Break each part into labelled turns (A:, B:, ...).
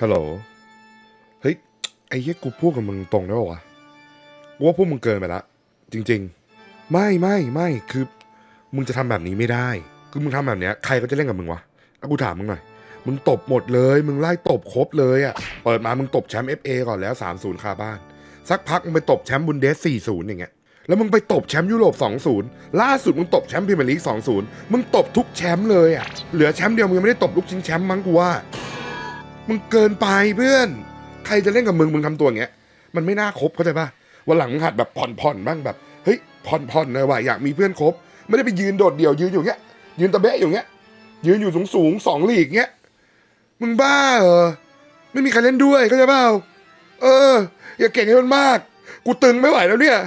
A: ฮัลโหล เฮ้ย ไอ้เหี้ยกูพูดกับมึงตรงได้ป่าวะกูว่าพวกมึงเกินไปละ จริง ๆ ไม่ไม่ไม่คือ มึงจะทำแบบนี้ไม่ได้ คือมึงทำแบบเนี้ยใครก็จะเล่นกับมึงวะเอากูถามมึงหน่อย มึงตบหมดเลย มึงไล่ตบครบเลยอะ่ะ เปิดมา มึงตบแชมป์ FA ก่อนแล้ว3-0คาบ้าน สักพักมึงไปตบแชมป์บุนเดส4-0อย่างเงี้ย แล้วมึงไปตบแชมป์ยุโรป 2-0 ล่าสุดมึงตบแชมป์พรีเมียร์ลีก 2-0 มึงตบทุกแชมป์เลยอะ่ะ เหลือแชมป์เดียวมึงยังไม่ได้ตบลูกชิงแชมป์มั้งกูว่า มึงเกินไปเพื่อน ใครจะเล่นกับมึงมึงทำตัวอย่างเงี้ย มันไม่น่าคบเข้าใจป่ะวันหลังมึงหัดแบบผ่อนๆบ้างแบบเฮ้ยผ่อนๆเลยว่ะอยากมีเพื่อนคบ ไม่ได้ไปยืนโดดเดี่ยวยืนอยู่เงี้ย ยืนตะเบะอยู่เงี้ย ยืนอยู่สูงสูงสองหลีกเงี้ยมึงบ้าเหรอไม่มีใครเล่นด้วยเข้าใจเปล่าเออ อย่าเก่งให้มันมาก กูตึงไม่ไหวแล้วเนี่ย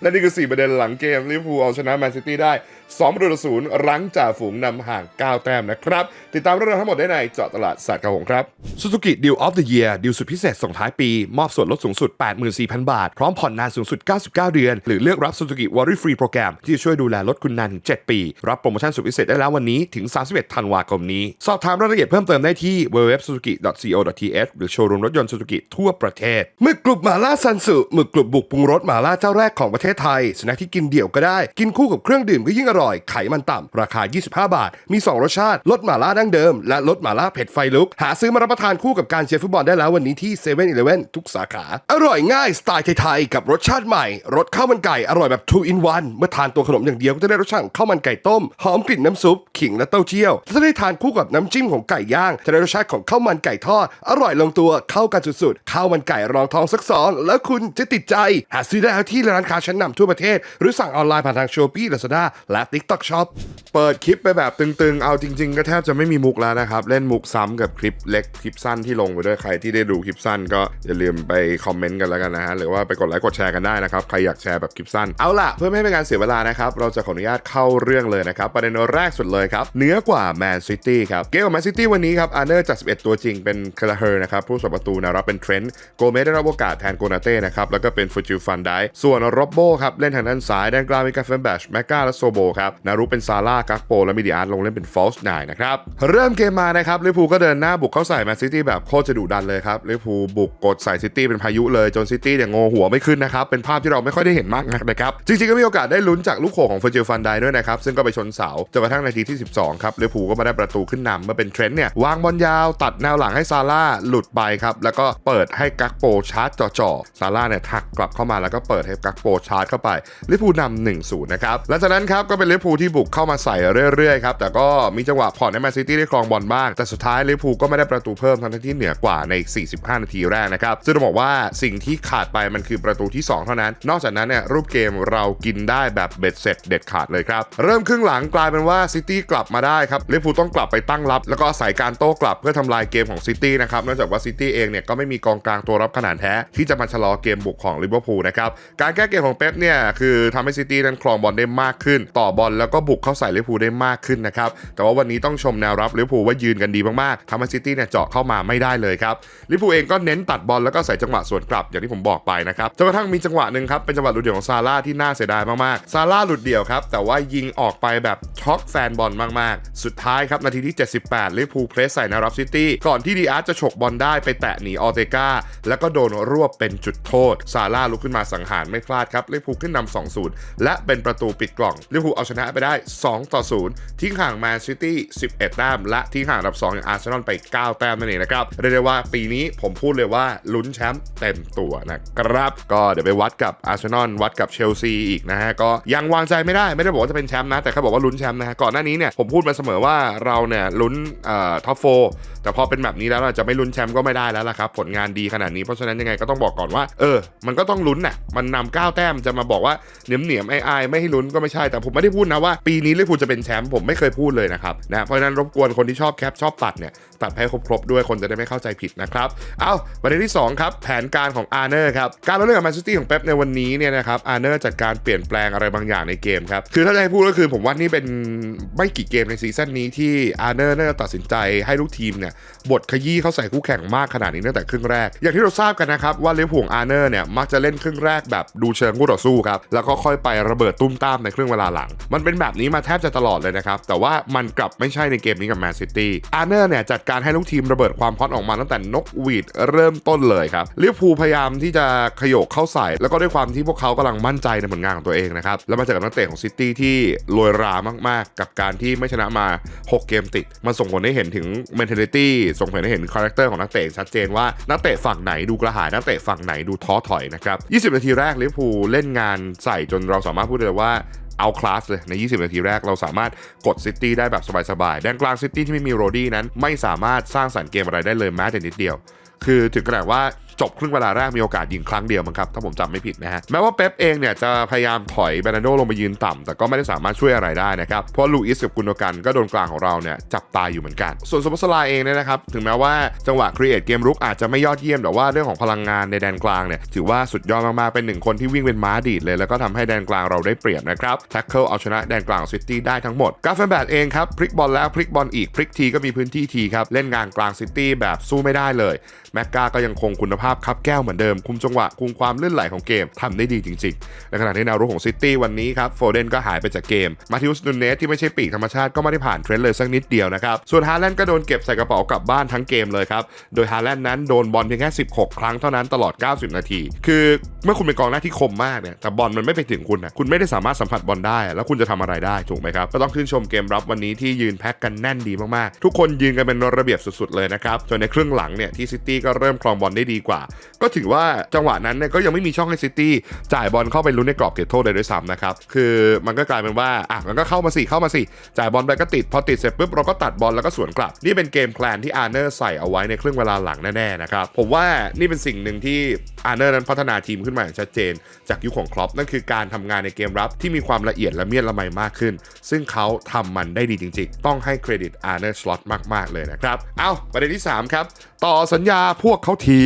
A: และนี่คือ 4 ประเด็นหลังเกมลิเวอร์พูลเอาชนะแมนซิตี้ได้ 2ประตูศูนย์รั้งจ่าฝูงนำห่าง 9 แต้มนะครับ ติดตามเรื่องราวทั้งหมดได้ในเจาะตลาดสัตว์กระหงครับ Suzuki Deal of the Year ดีลสุดพิเศษส่งท้ายปี มอบส่วนลดสูงสุด 84,000 บาท พร้อมผ่อนนานสูงสุด 99 เดือน หรือเลือกรับ Suzuki Worry Free โปรแกรมที่ช่วยดูแลรถคุณนานถึง 7 ปี รับโปรโมชั่นสุดพิเศษได้แล้ววันนี้ถึง 31 ธันวาคมนี้ สอบถามรายละเอียดเพิ่มเติมได้ที่ www.suzuki.co.th หรือโชว์รูมรถยนต์ Suzuki ทั่วประเทศหมึกกรุบหมาล่าซันสึหมึกกรุบบุกปรุงรสหมาล่าเจ้าแรกของประเทศไทยสแน็คที่กินเดี่ยวก็ได้กินคู่กับเครื่องดื่มก็ยิ่งอร่อยร่อย ไขมันต่ำ ราคา 25 บาท มี 2 รสชาติรสหมาล่าดั้งเดิม และรสหมาล่าเผ็ดไฟลุก หาซื้อมารับประทานคู่กับการเชียร์ฟุตบอลได้แล้ววันนี้ที่7 e เ e ่ e อทุกสาขา อร่อยง่ายสไตล์ไทยๆกับรสชาติใหม่รสข้าวมันไก่อร่อยแบบ2 in 1เมื่อทานตัวขนมอย่างเดียวก็จะได้รสชาติข้าวมันไก่ต้มหอมกลิ่นน้ำซุปขิงและเต้าเจี้ยวและจะได้ทานคู่กับน้ำจิ้มของไก่ย่างจะได้รสชาติของข้าวมันไก่ทอดอร่อยลงตัวเข้ากันสุดๆข้าวมันไก่รองท้องสักสองแล้วคุณจะติดใจ หาซื้อได้แล้วที่ร้านค้าชั้นนำทั่วประเทศ หรือสั่งออนไลน์ผ่านทาง Shopee Lazada และ TikTok Shop เปิดคลิปไปแบบตึงๆ เอาจริง ๆ ก็แทบจะไม่มีมุกแล้วนะครับ เล่นมุกซ้ำกับคลิปเล็กคลิปสั้นที่ลงไปด้วยใครที่ได้ดูคลิปสั้น ก็อย่าลืมไปคอมเมนต์กันแล้วกันนะฮะหรือว่าไปกดไลค์กดแชร์กันได้นะครับใครอยากแชร์แบบคลิปสั้นเอาล่ะเพื่อไม่ให้เป็นการเสียเวลานะครับเราจะขออนุญาตเข้าเรื่องเลยนะครับประเด็นแรกสุดเลยครับเหนือกว่าแมนซิตี้ครับเกมกับแมนซิตี้วันนี้ครับอาร์เนอร์จัด11 ตัวจริงเป็นคาราเฮอร์นะครับผู้สาประตูนะรับเป็นเทรนต์โกเมสได้รับโอกาสแทนโกนาเต้นะครับแล้วก็เป็นฟูจิฟันไดส่วนโรบโบครับเล่นทางด้านซ้ายด้านกลางมีกาเฟนแบชแมกกาและโซโบครับนารุเป็นซาร่ากักโปและมิดิอาร์ตลงเล่นเป็นฟอลส์ไนนะครับเริ่มเกมมานะครับลิเวอร์พูลก็เดินหน้าบุกเข้าใส่แมนซิตี้แบบโคตรจะดุดันเลยครับลิเวอร์พูลบุกกดใส่ซิตี้เป็นพายุเลยจนซิตี้เนี่ยงอหัวไม่ขึ้นนะครับเป็นภาพที่เราไม่ค่อยได้เห็นมากนักนะครับจริงๆก็มีโอกาสได้ลุ้นจากลูกโขของเฟูจิลฟันไดด้วยนะครับซึ่งก็ไปชนเสาจนกระทั่งนาทีที่ 12 ครับลิเวอร์พูลก็มาได้ประตูขึ้นนำเมื่อเป็นเทรนต์เนี่ยวางบอลยาวตัดแนวหลังให้ซาร่าหลุดไปครับแล้วก็เปิดให้กักโปชาร์จจ่อๆซาร่าเนี่ยถักกลับเข้ามาแล้วก็เปิดให้กักโปชาร์จเข้าไปลิเวอร์พูลนำ1-0นะครับหลังจากนั้นครับก็เป็นลิเวอร์พูลที่บุกเข้ามาใส่เรื่อยๆครับแต่ก็มีจังหวะผ่อนให้แมนซิตี้ได้ครองบอลบ้าง แต่สุดท้ายลิเวอร์พูลก็ไม่ได้ประตูเพิ่มทั้งที่เหนือกว่าใน 45 นาทีแรกนะครับซึ่งต้องบอกว่าสิ่งที่ขาดไปมันคือประตูที่ 2 เท่านั้น นอกจากนั้นเนี่ยรูปเกมเรากินได้แบบเบ็ดเสร็จเด็ดขาดเลยครับเริ่มครึ่งหลังกลายเป็นว่าซิตี้กลับมาได้ครับลิเวอร์พูลต้องกลับไปตั้งรับ แล้วก็อาศัยการโต้กลับเพื่อทำลายเกมของซิตี้นะครับเนื่องจากว่าซิตี้เองเนี่ยก็ไม่มีกองกลางตัวรับขนาดแท้ที่จะมาชะลอเกมบุกของลิเวอร์พูลนะครับการแก้เกมของเป๊ปเนี่ยคือทำให้ซิตี้นั้นครองบอลได้มากขึ้นต่อบอลแล้วก็บุกเข้าใส่ลิเวอร์พูลได้มากขึ้นนะครับ แต่ว่าวันนี้ต้องชมแนวรับลิเวอร์พูลว่ายืนกันดีมากๆทำให้ซิตี้เนี่ยเจาะเข้ามาไม่ได้เลยครับลิเวอร์พูลเองก็เน้นตัดบอลแล้วก็ใส่จังหวะสวนกลับอย่างที่ผมบอกไปนะครับจนกระทั่งมีจังหวะหนึ่งครับเป็นจังหวะหลุดเดี่ยวของซาร่าที่น่าเสียดายมากๆซาร่าหลุดเดี่ยวครับแต่ว่ายิงออกไปแบบช็อกแฟนบอลมากๆ สุดท้ายครับนาทีที่ 78ลิเวอร์พูลเพรสใส่แนวรับซิตี้ก่อนที่ดีอาร์จะฉกบอลได้ไปแตะหนีออเตกาแล้วก็โดนรวบเป็นจุดโทษซาร่าลุกขึ้นมาสังหารไม่พลาดครับลิเวอร์พูลขึ้นนำ2-0และเป็นประตูปิดกล่องลิเวอร์พูลเอาชนะไปได้ 2 ต่อ 0 ทิ้งห่างแมนซิตี้ 11 แต้ม และทิ้งห่างอันดับ 2 อย่างอาร์เซนอลไป 9 แต้มนั่นเองนะครับ เรียกได้ว่าปีนี้ผมพูดเลยว่าลุ้นแชมป์เต็มตัวนะครับ ก็เดี๋ยวไปวัดกับอาร์เซนอลวัดกับเชลซีอีกนะฮะ ก็ยังวางใจไม่ได้ ไม่ได้บอกว่าจะเป็นแชมป์นะ แต่แค่บอกว่าลุ้นแชมป์นะฮะ ก่อนหน้านี้เนี่ยผมพูดมาเสมอว่าเราเนี่ยลุ้นเอ่อท็อปโฟแต่พอเป็นแบบนี้แล้วเราจะไม่ลุ้นแชมป์ก็ไม่ได้แล้วล่ะครับ ผลงานดีขนาดนี้เพราะฉะนั้นยังไงก็ต้องบอกก่อนว่า เออ มันก็ต้องลุ้นน่ะมันนำ9แต้มจะมาบอกว่าเหนียมเหนียมไอ้ไอ้ไม่ให้ลุ้นก็ไม่ใช่แต่ผมไม่ได้พูดนะว่าปีนี้ลิเวอร์พูลจะเป็นแชมป์ผมไม่เคยพูดเลยนะครับนะเพราะฉะนั้นรบกวนคนที่ชอบแคปชอบตัดเนี่ย ตัดให้ครบๆด้วยคนจะได้ไม่เข้าใจผิดนะครับ เอาประเด็นที่ 2 ครับ แผนการของอาร์เนอร์ครับ การมาเล่นกับแมนซิตี้ของเป๊ปในวันนี้เนี่ยนะครับอาร์เนอร์จัดการเปลี่ยนแปลงอะไรบางอย่างในเกมครับ คือถ้าจะให้พูดก็คือผมว่านี่เป็นไม่กี่เกมในซีซั่นนี้ที่อาร์เนอร์น่าจะตัดสินใจให้ลูกทีมเนี่ยบทขยี้เข้าใส่คู่แข่งมากขนาดนี้ตั้งแต่ครึ่งแรก อย่างที่เราทราบกันนะครับว่าเลฟห่วงอาร์เนอร์เนี่ยมักจะเล่นครึ่งแรกแบบดูเชิงคู่ต่อสู้ครับแล้วก็ค่อยไประเบิดตุ้มตามในครึ่งเวลาหลัง มันเป็นแบบนี้มาแทบจะตลอดเลยนะครับแต่ว่ามันกลับไม่ใช่ในเกมนี้กับแมนซิตี้อาร์เนอร์เนี่ยจัดการให้ลูกทีมระเบิดความฮอตออกมาตั้งแต่นกหวีดเริ่มต้นเลยครับลิเวอร์พูลพยายามที่จะขยโกเข้าใส่ แล้วก็ด้วยความที่พวกเขากำลังมั่นใจในผลงานของตัวเองนะครับ แล้วมาเจอกับนักเตะของซิตี้ที่โรยรามากๆ กับการที่ไม่ชนะมา 6 เกมติด มันส่งผลให้เห็นถึง mentality ส่งผลให้เห็นคาแรคเตอร์ของนักเตะชัดเจนว่านักเตะฝั่งไหนดูกระหายนักเตะฝั่งไหนดูท้อถอยนะครับ 20 นาทีแรกลิเวอร์พูลเล่นงานใส่จนเราสามารถพูดได้ว่า เอาคลาสเลยใน 20 นาทีแรกเราสามารถกดซิตี้ได้แบบสบายๆแดนกลางซิตี้ที่ไม่มีโรดี้นั้น ไม่สามารถสร้างสรรค์เกมอะไรได้เลยแม้แต่นิดเดียว คือถึงขนาดว่า จบครึ่งเวลาแรกมีโอกาสยิงครั้งเดียวมั้งครับ ถ้าผมจำไม่ผิดนะฮะ แม้ว่าเป๊ปเองเนี่ยจะพยายามถอยเบรนโดลงไปยืนต่ำแต่ก็ไม่ได้สามารถช่วยอะไรได้นะครับ เพราะลูอิสกับกุนโดกันก็โดนกลางของเราเนี่ยจับตายอยู่เหมือนกัน ส่วนสมบัสลาเองเนี่ยนะครับถึงแม้ว่าจังหวะครีเอทเกมรุกอาจจะไม่ยอดเยี่ยมแต่ว่าเรื่องของพลังงานในแดนกลางเนี่ยถือว่าสุดยอดมากๆเป็นหนึ่งคนที่วิ่งเป็นม้าดีดเลย แล้วก็ทำให้แดนกลางเราได้เปรียบนะครับแท็กเกิลเอาชนะแดนกลางซิตี้ได้ทั้งหมดกาเฟนแบดเองครับพลิกบอลแล้วพลิกบอลอีกพลิกทีก็มีพื้นที่ทีครับเล่นงานกลางซิตี้แบบสู้ไม่ได้เลยแม็กกาก็ยังคงคุณภาพคับแก้วเหมือนเดิม คุมจังหวะ คุมความลื่นไหลของเกมทำได้ดีจริงๆ ในขณะที่แนวรุกของซิตี้วันนี้ครับโฟเดนก็หายไปจากเกม มาทิอุสนูเนสที่ไม่ใช่ปีกธรรมชาติก็ไม่ได้ผ่านเทรนด์เลยสักนิดเดียวนะครับ ส่วนฮาแลนด์ก็โดนเก็บใส่กระเป๋ากลับบ้านทั้งเกมเลยครับ โดยฮาแลนด์นั้นโดนบอลเพียงแค่ 16 ครั้งเท่านั้นตลอด 90 นาที คือเมื่อคุณเป็นกองหน้าที่คมมากเนี่ยแต่บอลมันไม่ไปถึงคุณนะคุณไม่ได้สามารถสัมผัสบอลได้ แล้วคุณจะทำอะไรได้ถูกไหมครับก็ต้องชื่นชมเกมรับวันนี้ที่ยืนแพ็กกันแน่นดีมากๆ ทุกคนยืนกันเป็นระเบียบสุดๆเลยนะครับจนในครึ่งหลังเนี่ยที่ซิตี้ก็เริ่มครองบอลได้ดีกว่า ก็ถือว่าจังหวะนั้นเนี่ยก็ยังไม่มีช่องให้ซิตี้จ่ายบอลเข้าไปลุ้นในกรอบเขตโทษเลยด้วยซ้ำนะครับ คือมันก็กลายเป็นว่าอะมันก็เข้ามาสิเข้ามาสิจ่ายบอลไปก็ติด พอติดเสร็จปุ๊บเราก็ตัดบอลแล้วก็สวนกลับ นี่เป็นเกมแพลนที่อาร์เนอร์ใส่เอาไว้ในครึ่งเวลาหลังแน่ๆนะครับผมว่านี่เป็นสิ่งหนึ่งที่อาร์เนอร์นั้นพัฒนาทีมขึ้นมาอย่างชัดเจน จากยุคของครอปนั่นคือการทำงานในเกมรับที่มีความละเอียดและเมียดละไมมากขึ้น ซึ่งเขาทำมันได้ดีจริง ๆ ต้องให้เครดิตอาร์เนอร์สล็อตมาก ๆ เลยนะครับ เอาประเด็นที่สามครับ ต่อสัญญาพวกเขาที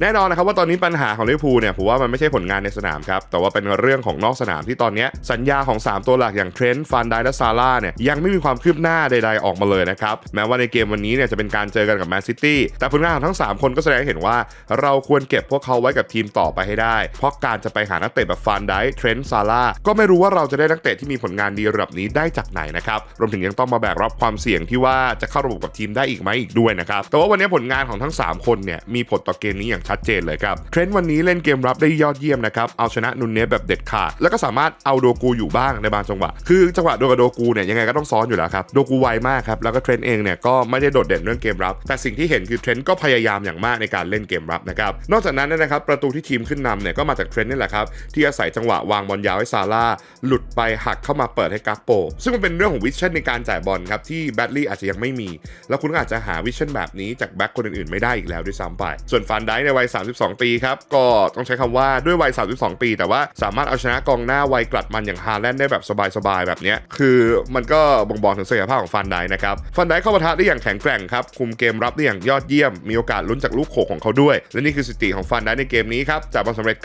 A: แน่นอนนะครับว่าตอนนี้ปัญหาของลิเวอร์พูลเนี่ยผมว่ามันไม่ใช่ผลงานในสนามครับ แต่ว่าเป็นเรื่องของนอกสนามที่ตอนนี้สัญญาของ 3 ตัวหลักอย่างเทรนต์ฟานไดและซาร่าเนี่ยยังไม่มีความคืบหน้าใด ๆออกมาเลยนะครับแม้ว่าในเกมวันนี้เนี่ยจะเป็นการเจอกันกับแมนซิตี้แต่ผลงานของทั้ง 3 คนก็แสดงให้เห็นว่าเราควรเก็บพวกเขาไว้กับทีมต่อไปให้ได้ เพราะการจะไปหานักเตะแบบฟานไดเทรนต์ซาร่าก็ไม่รู้ว่าเราจะได้นักเตะที่มีผลงานดีระดับนี้ได้จากไหนนะครับรวมถึงยังต้องมาแบกรับความเสี่ยงที่ว่าจะเข้าระบบกับทีมได้อีกไหมอีกด้วยนะครับแต่ว่าวันนี้ผลงานของทั้ง 3 คนเนี่ยมีผลต่อเกมนี้อย่างชัดเจนเลยครับเทรนต์วันนี้เล่นเกมรับได้ยอดเยี่ยมนะครับเอาชนะนุนเนสแบบเด็ดขาดแล้วก็สามารถเอาโดกูอยู่บ้างในบางจังหวะ คือจังหวะโดกับโดกูเนี่ยยังไงก็ต้องซ้อนอยู่แล้วครับโดกูไวมากครับแล้วก็เทรนต์เองเนี่ยก็ไม่ได้โดดเด่นเรื่องเกมรับ แต่สิ่งที่เห็นคือเทรนต์ก็พยายามอย่างมากในการเล่นเกมรับนะครับนอกจากนั้นนะครับประตูที่ทีมขึ้นนำเนี่ยก็มาจากเทรนต์นี่แหละครับ ที่อาศัยจังหวะวางบอลยาวให้ซาร่าหลุดไปหักเข้ามาเปิดให้กัปโป ซึ่งมันเป็นเรื่องของวิชั่นในการจ่ายบอลครับที่แบดลี่อาจจะยังไม่มี แล้วคุณก็อาจจะหาวิชั่นแบบนี้จากแบ็คคนอื่นๆไม่ได้อีกแล้วด้วยซ้ำไป ส่วนฟันไดในวัย 32 ปีครับก็ต้องใช้คำว่าด้วยวัย 32 ปี แต่ว่าสามารถเอาชนะกองหน้าวัยกลัดมันอย่างฮาแลนด์ได้แบบสบายๆแบบนี้คือมันก็บ่งบอกถึงศักยภาพของฟันไดนะครับฟันไดเข้าปะทะได้อย่างแข็งแกร่งครับคุมเกมรับได้อย่างยอดเยี่ยมมีโอกาสลุ้นจากลูกโขกของเขาด้วย และนี่คือสติของฟันไดในเกมนี้ครับจ่ายบอลสำเร็จ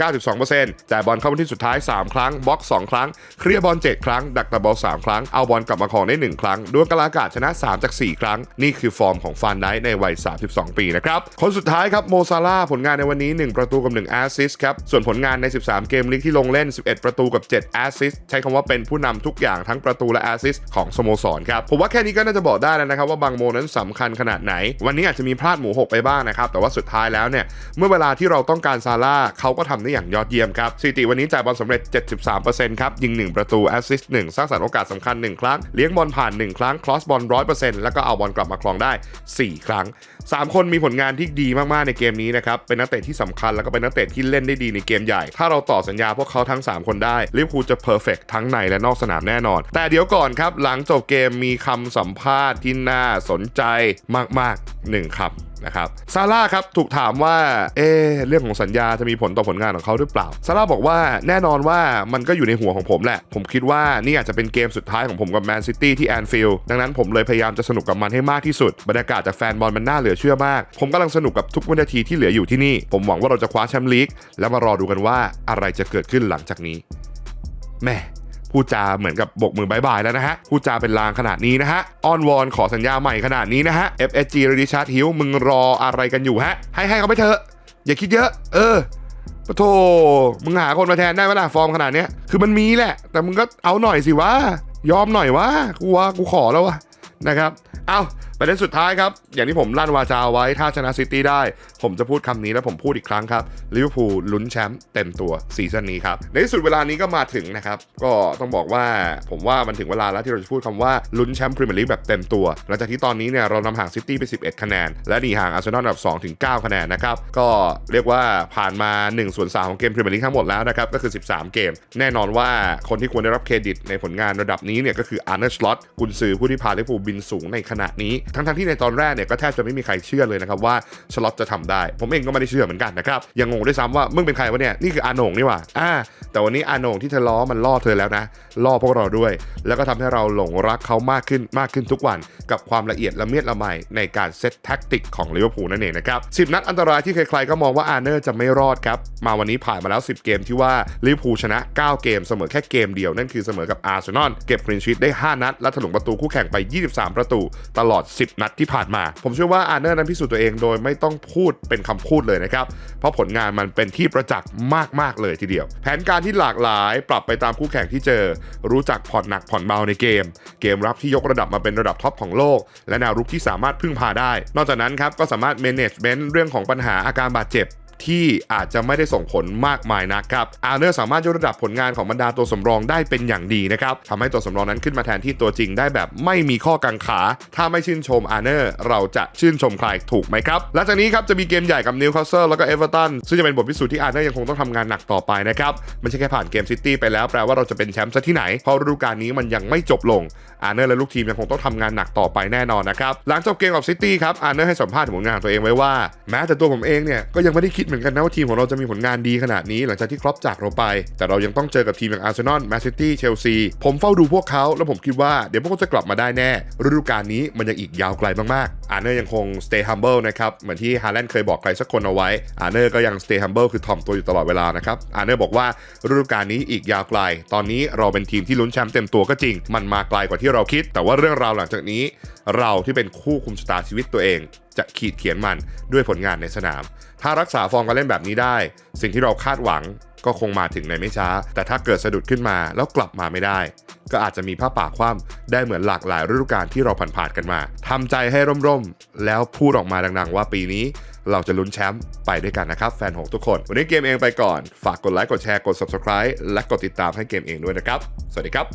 A: 92%จ่ายบอลเข้าพื้นที่สุดท้าย 3 ครั้งบล็อก 2 ครั้ง เคลียร์บอล 7 ครั้ง ดักตะบอล 3 ครั้ง เอาบอลกลับมาครองได้ 1 ครั้งดวลกลากาศชนะ 3 จาก 4 ครั้ง นี่คือฟอร์มของฟันไดในวัย 32 ปีนะครับ คนสุดท้ายครับโมซาลาผลงานในวันนี้ 1 ประตูกับ1แอสซิสครับ ส่วนผลงานใน 13 เกมลีกที่ลงเล่น 11 ประตูกับ7แอสซิสใช้คำว่าเป็นผู้นำทุกอย่างทั้งประตูและแอสซิสของสโมสรครับผมว่าแค่นี้ก็น่าจะบอกได้แล้วนะครับว่าบางโมนั้นสำคัญขนาดไหน วันนี้อาจจะมีพลาดหมูหกไปบ้างนะครับแต่ว่าสุดท้ายแล้วเนี่ยเมื่อเวลาที่เราต้องการซาร่าเขาก็ทำได้อย่างยอดเยี่ยมครับสถิติวันนี้จ่ายบอลสำเร็จ 73%ครับ ยิง 1 ประตู แอสซิสต์1สร้างสรรค์โอกาสสำคัญ 1 ครั้ง เลี้ยงบอลผ่าน 1 ครั้ง คลอสบอล 100%แล้วก็เอาบอลกลับมาครองได้ 4 ครั้ง 3 คนมีผลงานที่ดีมาก ๆ ในเกมนี้นะครับ เป็นนักเตะที่สำคัญแล้วก็เป็นนักเตะที่เล่นได้ดีในเกมใหญ่ ถ้าเราต่อสัญญาพวกเขาทั้ง 3 คนได้ลิเวอร์พูลจะเพอร์เฟกทั้งในและนอกสนามแน่นอน แต่เดี๋ยวก่อนครับหลังจบเกมมีคำสัมภาษณ์ที่น่าสนใจมากๆ1คำ นะครับซาร่าครับถูกถามว่าเอเรื่องของสัญญาจะมีผลต่อผลงานของเขาหรือเปล่าซาร่าบอกว่าแน่นอนว่ามันก็อยู่ในหัวของผมแหละ ผมคิดว่านี่อาจจะเป็นเกมสุดท้ายของผมกับแมนซิตี้ที่แอนฟิลด์ดังนั้นผมเลยพยายามจะสนุกกับมันให้มากที่สุด บรรยากาศจากแฟนบอลมันน่าเหลือเชื่อมาก ผมกำลังสนุกกับทุกวินาทีที่เหลืออยู่ที่นี่ ผมหวังว่าเราจะคว้าแชมป์ลีกแล้วมารอดูกันว่าอะไรจะเกิดขึ้นหลังจากนี้แม่ พูดจาเหมือนกับบกมือบายบายแล้วนะฮะพูดจาเป็นลางขนาดนี้นะฮะอ้อนวอนขอสัญญาใหม่ขนาดนี้นะฮะ FSG รดิชาร์ดฮิลมึงรออะไรกันอยู่ฮะ ให้ให้เขาไปเถอะ อย่าคิดเยอะ เออปะโถมึงหาคนมาแทนได้ไหมล่ะฟอร์มขนาดเนี้ยคือมันมีแหละ แต่มึงก็เอาหน่อยสิวะยอมหน่อยวะกูว่ากูขอแล้ววะนะครับ เอา ประเด็นสุดท้ายครับ อย่างที่ผมลั่นวาจาไว้ ถ้าชนะซิตี้ได้ ผมจะพูดคำนี้แล้วผมพูดอีกครั้งครับลิเวอร์พูลลุ้นแชมป์เต็มตัวซีซั่นนี้ครับ ในที่สุดเวลานี้ก็มาถึงนะครับ ก็ต้องบอกว่าผมว่ามันถึงเวลาแล้วที่เราจะพูดคำว่าลุ้นแชมป์พรีเมียร์ลีกแบบเต็มตัว หลังจากที่ตอนนี้เนี่ยเรานำห่างซิตี้ไป 11 คะแนน และหนีห่างอาร์เซนอลอันดับ2ถึง 9 คะแนนนะครับ ก็เรียกว่าผ่านมา1ส่วน3ของเกมพรีเมียร์ลีกทั้งหมดแล้วนะครับ ก็คือ 13 เกม แน่นอนว่าคนที่ควรได้รับเครดิตในผลงานระดับนี้เนี่ยก็คืออาร์เนสล็อตกุนซือผู้ที่พาลิเวอร์พูลบินสูงในขณะนี้ทั้งๆที่ในตอนแรกเนี่ยก็แทบจะไม่มีใครเชื่อเลยนะครับว่าสล็อตจะทำได้ ผมเองก็ไม่ได้เชื่อเหมือนกันนะครับยังงงด้วยซ้ำว่ามึงเป็นใครวะเนี่ยนี่คืออาโหน่งนี่หว่าอ่า แต่วันนี้อาโหน่งที่เธอล้อมันล่อเธอแล้วนะล่อพวกเราด้วย แล้วก็ทำให้เราหลงรักเขามากขึ้นมากขึ้นทุกวัน กับความละเอียดละเมียดละไมในการเซตแท็กติกของลิเวอร์พูลนั่นเองนะครับสินัดอันตรายที่ใครๆก็มองว่าอาร์เนอร์จะไม่รอดครับมาวันนี้ผ่านมาแล้ว 10 เกมที่ว่าลิเวอร์พูลชนะ 9 เกมเสมอแค่เกมเดียวนั่นคือเสมอกับอาร์เซนอลเก็บคลีนชีตได้ 5 นัดและถลุงประตูคู่แข่งไป 23 ประตูตลอด10 นัดที่ผ่านมา ผมเชื่อว่าอาร์เนอร์นั้นพิสูจน์ตัวเองโดยไม่ต้องพูดเป็นคำพูดเลยนะครับ เพราะผลงานมันเป็นที่ประจักษ์มาก ๆ เลยทีเดียว แผนการที่หลากหลายปรับไปตามคู่แข่งที่เจอ รู้จักผ่อนหนักผ่อนเบาในเกม เกมรับที่ยกระดับมาเป็นระดับท็อปของโลก และแนวรุกที่สามารถพึ่งพาได้ นอกจากนั้นครับก็สามารถ management เรื่องของปัญหาอาการบาดเจ็บ ที่อาจจะไม่ได้ส่งผลมากมายนักครับอาร์เนอร์สามารถยกระดับผลงานของบรรดาตัวสำรองได้เป็นอย่างดีนะครับทำให้ตัวสำรองนั้นขึ้นมาแทนที่ตัวจริงได้แบบไม่มีข้อกังขา ถ้าไม่ชื่นชมอาร์เนอร์เราจะชื่นชมใครถูกไหมครับหลังจากนี้ครับจะมีเกมใหญ่กับนิวคาสเซิลแล้วก็เอเวอร์ตันซึ่งจะเป็นบทพิสูจน์ที่อาร์เนอร์ยังคงต้องทำงานหนักต่อไปนะครับไม่ใช่แค่ผ่านเกมซิตี้ไปแล้วแปลว่าเราจะเป็นแชมป์ซะที่ไหนเพราะฤดูกาลนี้มันยังไม่จบลงอาร์เนอร์และลูกทีมยังคงต้องทำงานหนักต่อไปแน่นอนนะครับหลังจบเกมกับซิตี้ครับอาร์เนอร์ให้สัมภาษณ์ผลงานของตัวเองไว้ว่าแม้แต่ตัวผมเองเนี่ยก็ยังไม่ได้คิดเหมือนกันนะว่าทีมของเราจะมีผลงานดีขนาดนี้หลังจากที่ครอปจากเราไป แต่เรายังต้องเจอกับทีมอย่างอาร์เซนอลแมนซิตี้เชลซีผมเฝ้าดูพวกเขาแล้วผมคิดว่าเดี๋ยวพวกเขาจะกลับมาได้แน่ฤดูกาลนี้มันยังอีกยาวไกลมากๆอาร์เนอร์ยังคง stay humble นะครับเหมือนที่ฮาแลนด์เคยบอกใครสักคนเอาไว้อาร์เนอร์ก็ยัง stay humble คือถ่อมตัวอยู่ตลอดเวลานะครับอาร์เนอร์บอกว่าฤดูกาลนี้อีกยาวไกล ตอนนี้เราเป็นทีมที่ลุ้นแชมป์เต็มตัวก็จริง มันมาไกลกว่าที่เราคิด แต่ว่าเรื่องราวหลังจากนี้ เราที่เป็นคู่คุมชะตาชีวิตตัวเอง จะขีดเขียนมันด้วยผลงานในสนาม ถ้ารักษาฟอร์มการเล่นแบบนี้ได้ สิ่งที่เราคาดหวังก็คงมาถึงในไม่ช้า แต่ถ้าเกิดสะดุดขึ้นมาแล้วกลับมาไม่ได้ ก็อาจจะมีผ้าป่าคว่ำได้เหมือนหลากหลายฤดูกาลที่เราผ่านๆกันมาทำใจให้ร่มๆ แล้วพูดออกมาดังๆ ว่าปีนี้เราจะลุ้นแชมป์ไปด้วยกันนะครับ แฟนหงทุกคน วันนี้เกมเองไปก่อน ฝากกดไลค์กดแชร์กด subscribe และกดติดตามให้เกมเองด้วยนะครับ สวัสดีครับ